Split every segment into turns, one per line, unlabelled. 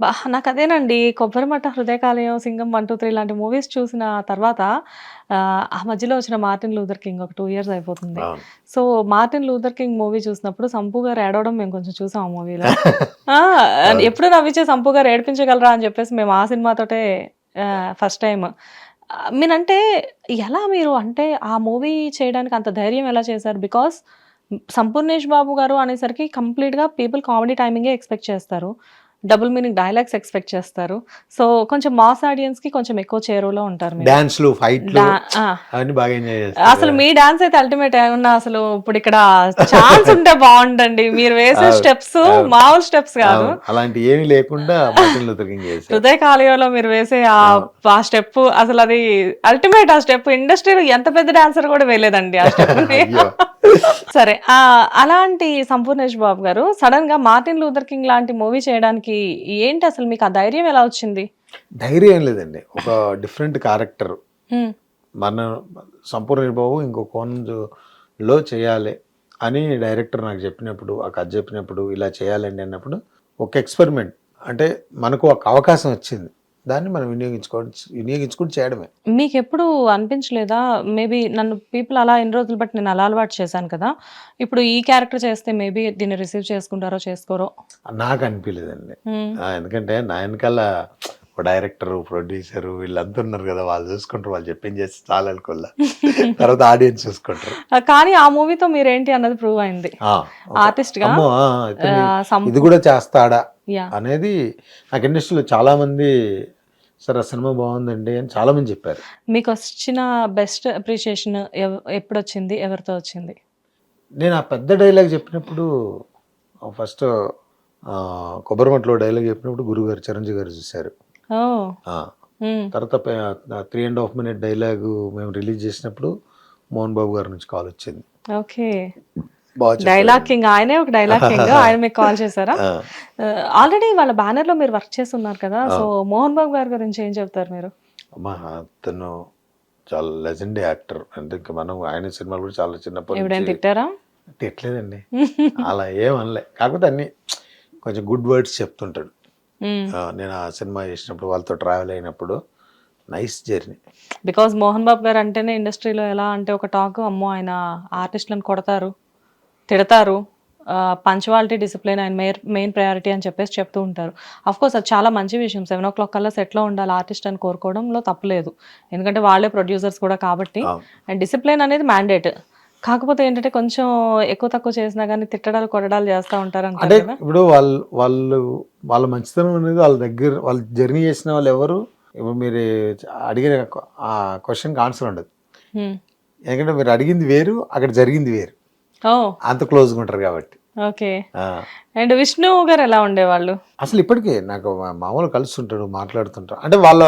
బా నాకు అదేనండి. Kobbari Matta Hrudaya Kaleyam Singam one two three లాంటి మూవీస్ చూసిన తర్వాత ఆ, మధ్యలో వచ్చిన మార్టిన్ లూథర్ కింగ్ ఒక టూ ఇయర్స్ అయిపోతుంది. So Martin Luther King movie చూసినప్పుడు సంపు గారు ఏడవడం మేము కొంచెం చూసాం ఆ మూవీలో. ఎప్పుడు నవ్వించే సంపు గారు ఏడిపించగలరా అని చెప్పేసి మేము ఆ సినిమాతోటే ఫస్ట్ టైం మీనంటే ఎలా మీరు అంటే ఆ మూవీ చేయడానికి అంత ధైర్యం ఎలా చేశారు? బికాస్ సంపూర్ణేష్ బాబు గారు అనేసరికి కంప్లీట్గా పీపుల్ కామెడీ టైమింగే ఎక్స్పెక్ట్ చేస్తారు. డబుల్ మీనింగ్ డైలాగ్స్ ఎక్స్పెక్ట్ చేస్తారు. సో కొంచెం మాస్ ఆడియన్స్కి కొంచెం ఎక్కువ చేరువలో ఉంటారు.
డాన్స్లు ఫైట్లు. అవన్నీ బాగా ఎంజాయ్
అసలు మీ డాన్స్ అయితే అల్టిమేట్ ఏమన్నా అసలు ఇప్పుడు ఇక్కడ ఛాన్స్ ఉంటే బాగుండండి. మీరు వేసే స్టెప్స్. మామూలు స్టెప్స్ కాదు.
అలాంటి ఏమీ లేకుండా
హృదయ కాలయంలో మీరు వేసే ఆ స్టెప్ అసలు అది అల్టిమేట్ ఆ స్టెప్ ఇండస్ట్రీలో ఎంత పెద్ద డాన్సర్ కూడా వేయలేదండి ఆ స్టెప్. సరే అలాంటి సంపూర్ణేష్ బాబు గారు సడన్గా మార్టిన్ లూథర్ కింగ్ లాంటి మూవీ చేయడానికి ఏంటి అసలు మీకు ఆ ధైర్యం ఎలా వచ్చింది?
ధైర్యం ఏం లేదండి. ఒక డిఫరెంట్ క్యారెక్టర్. మన సంపూర్ణ బాబు ఇంకో కోణంలో చేయాలి అని డైరెక్టర్ నాకు చెప్పినప్పుడు ఆ కథ చెప్పినప్పుడు ఇలా చేయాలండి అన్నప్పుడు ఒక ఎక్స్పెరిమెంట్. అంటే మనకు ఒక అవకాశం వచ్చింది. దాన్ని మనం వినియోగించుకోవడం వినియోగించుకుని చేయడమే.
మీకు ఎప్పుడు అనిపించలేదా? మేబీ నన్ను పీపుల్ అలా ఎన్ని రోజులు బట్టి నేను అలా అలవాటు చేశాను కదా. ఇప్పుడు ఈ క్యారెక్టర్ చేస్తే మేబీ దీన్ని రిసీవ్ చేసుకుంటారో చేసుకోరో?
నాకు అనిపించలేదండి. ఎందుకంటే నా వెనకాల డైరెక్టర్ ప్రొడ్యూసర్ వీళ్ళంతా ఉన్నారు కదా వాళ్ళు చూసుకుంటారు వాళ్ళు చెప్పింది చేసి చాలా అనుకోలే తర్వాత ఆడియన్స్ చూసుకుంటారు.
కానీ ఆ మూవీతో మీరేంటి అన్నది ప్రూవ్ అయింది. ఆర్టిస్ట్గా?
ఇది కూడా చేస్తాడా అనేది నాకు ఇండస్ట్రీలో చాలా మంది సార్ ఆ సినిమా బాగుందండి అని చాలా మంది చెప్పారు.
మీకు వచ్చిన బెస్ట్ అప్రిషియేషన్ ఎప్పుడు వచ్చింది ఎవరితో వచ్చింది?
నేను ఆ పెద్ద డైలాగ్ చెప్పినప్పుడు ఫస్ట్ కొబ్బరిమట్లో డైలాగ్ చెప్పినప్పుడు గురుగారు చిరంజీవి గారు చూశారు.
ఓ.
ఆ,
హ్మ్.
తర్వాత three and half minute dialogue మేము రిలీజ్ చేసినప్పుడు మోహన్ బాబు గారి నుంచి కాల్ వచ్చింది.
ఓకే. డైలాగ్ కింగ్ ఆయనే ఒక డైలాగ్ కింగ్ ఆయన మీకు కాల్ చేశారా? ఆల్రెడీ వాళ్ళ బ్యానర్లో మీరు వర్క్ చేస్తున్నారు కదా సో మోహన్ బాబు గారి గురించి ఏం చెప్తారు మీరు?
అతను చాలా లెజెండ్ యాక్టర్ అంటే ఇంకా మనం ఆయన సినిమాలు కూడా చాలా చిన్నప్పటి
ఎవడైనా
నుంచి
తిట్టారా?
తిట్టలేదండి. అలా ఏం అనలే. కాకపోతే అన్ని కొంచెం గుడ్ వర్డ్స్ చెప్తుంటాడు. నేను ఆ సినిమా చేసినప్పుడు వాళ్ళతో ట్రావెల్ అయినప్పుడు nice journey
because Mohan Babu garu అంటేనే ఇండస్ట్రీలో ఎలా అంటే ఒక టాక్ అమ్మో ఆయన ఆర్టిస్టులను కొడతారు. తిడతారు. పంచువాలిటీ డిసిప్లిన్ ఆయన మెయిన్ మెయిన్ ప్రయారిటీ అని చెప్పేసి చెప్తూ ఉంటారు. అఫ్ కోర్స్ అది చాలా మంచి విషయం. సెవెన్ ఓ క్లాక్ కల్లా సెట్లో ఉండాలి ఆర్టిస్ట్ అని కోరుకోవడంలో తప్పలేదు ఎందుకంటే వాళ్ళే ప్రొడ్యూసర్స్ కూడా కాబట్టి. అండ్ డిసిప్లిన్ అనేది మ్యాండేట్. కాకపోతే ఏంటంటే కొంచెం ఎక్కువ తక్కువ చేసినా కానీ తిట్టడాలు కొట్టడాలు చేస్తూ ఉంటారు
అంటే ఇప్పుడు వాళ్ళు వాళ్ళు వాళ్ళ మంచితనం అనేది వాళ్ళ దగ్గర వాళ్ళు జర్నీ చేసిన వాళ్ళు ఎవరు? ఇప్పుడు మీరు అడిగిన ఆ క్వశ్చన్కి ఆన్సర్ ఉండదు. ఎందుకంటే మీరు అడిగింది వేరు అక్కడ జరిగింది వేరు. అంత క్లోజ్గా ఉంటారు కాబట్టి.
ఓకే. అండ్ విష్ణు గారు ఎలా ఉండేవాళ్ళు?
అసలు ఇప్పటికే నాకు మామూలు కలుస్తుంటాడు మాట్లాడుతుంటాడు. అంటే వాళ్ళ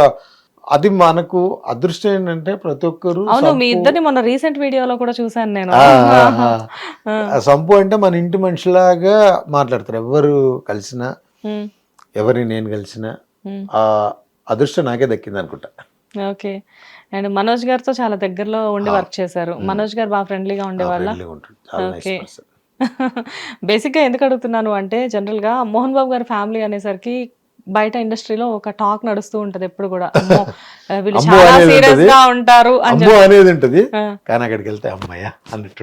అది మనకు అదృష్టం ఏంటంటే ప్రతి ఒక్కరు
అవును మీ ఇద్దరిని మొన్న రీసెంట్ వీడియోలో కూడా చూసాను నేను.
సంపు అంటే మన ఇంటి మనిషిలాగా మాట్లాడతారు. ఎవరు కలిసినా. ఎవరిని నేను కలిసినా అదృష్టం నాకే దక్కింది అనుకుంటా
ఓకే. అండ్ మనోజ్ గారితో చాలా దగ్గరలో ఉండి వర్క్ చేశారు. మనోజ్ గారు బాగా ఫ్రెండ్లీగా ఉండేవాళ్ళ.
పర్సన్
బేసిక్గా ఎందుకు అడుగుతున్నాను అంటే జనరల్గా మోహన్ బాబు గారి ఫ్యామిలీ అనేసరికి బయట ఇండస్ట్రీలో ఒక టాక్ నడుస్తూ ఉంటది ఎప్పుడు కూడా. వీళ్ళు చాలా సీరియస్. గా ఉంటారు
అనేది ఉంటుంది. కానీ అక్కడికి వెళ్తే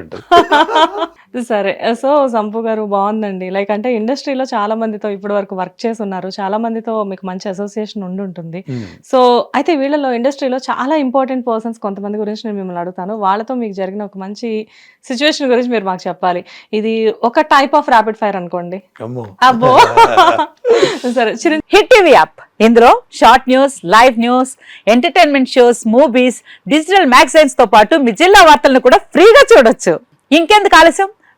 ఉంటుంది.
సరే. సో సంపు గారు బాగుందండి. లైక్ అంటే ఇండస్ట్రీలో చాలా మందితో ఇప్పటి వరకు వర్క్ చేసి ఉన్నారు చాలా మందితో మీకు మంచి అసోసియేషన్ ఉండి ఉంటుంది.
ఉమ్.
సో అయితే వీళ్ళలో ఇండస్ట్రీలో చాలా ఇంపార్టెంట్ పర్సన్స్ కొంతమంది గురించి నేను మిమ్మల్ని అడుగుతాను. వాళ్ళతో మీకు జరిగిన ఒక మంచి సిచ్యువేషన్ గురించి మీరు మాకు చెప్పాలి. ఇది ఒక టైప్ ఆఫ్ ర్యాపిడ్ ఫైర్ అనుకోండి. అబ్బో. సరే చిరు
హిట్ టీవీ యాప్. ఇందులో short news live news entertainment shows movies digital మ్యాగజైన్స్తో పాటు మీ జిల్లా వార్తలను కూడా ఫ్రీగా చూడొచ్చు. ఇంకెందుకు ఆలస్యం?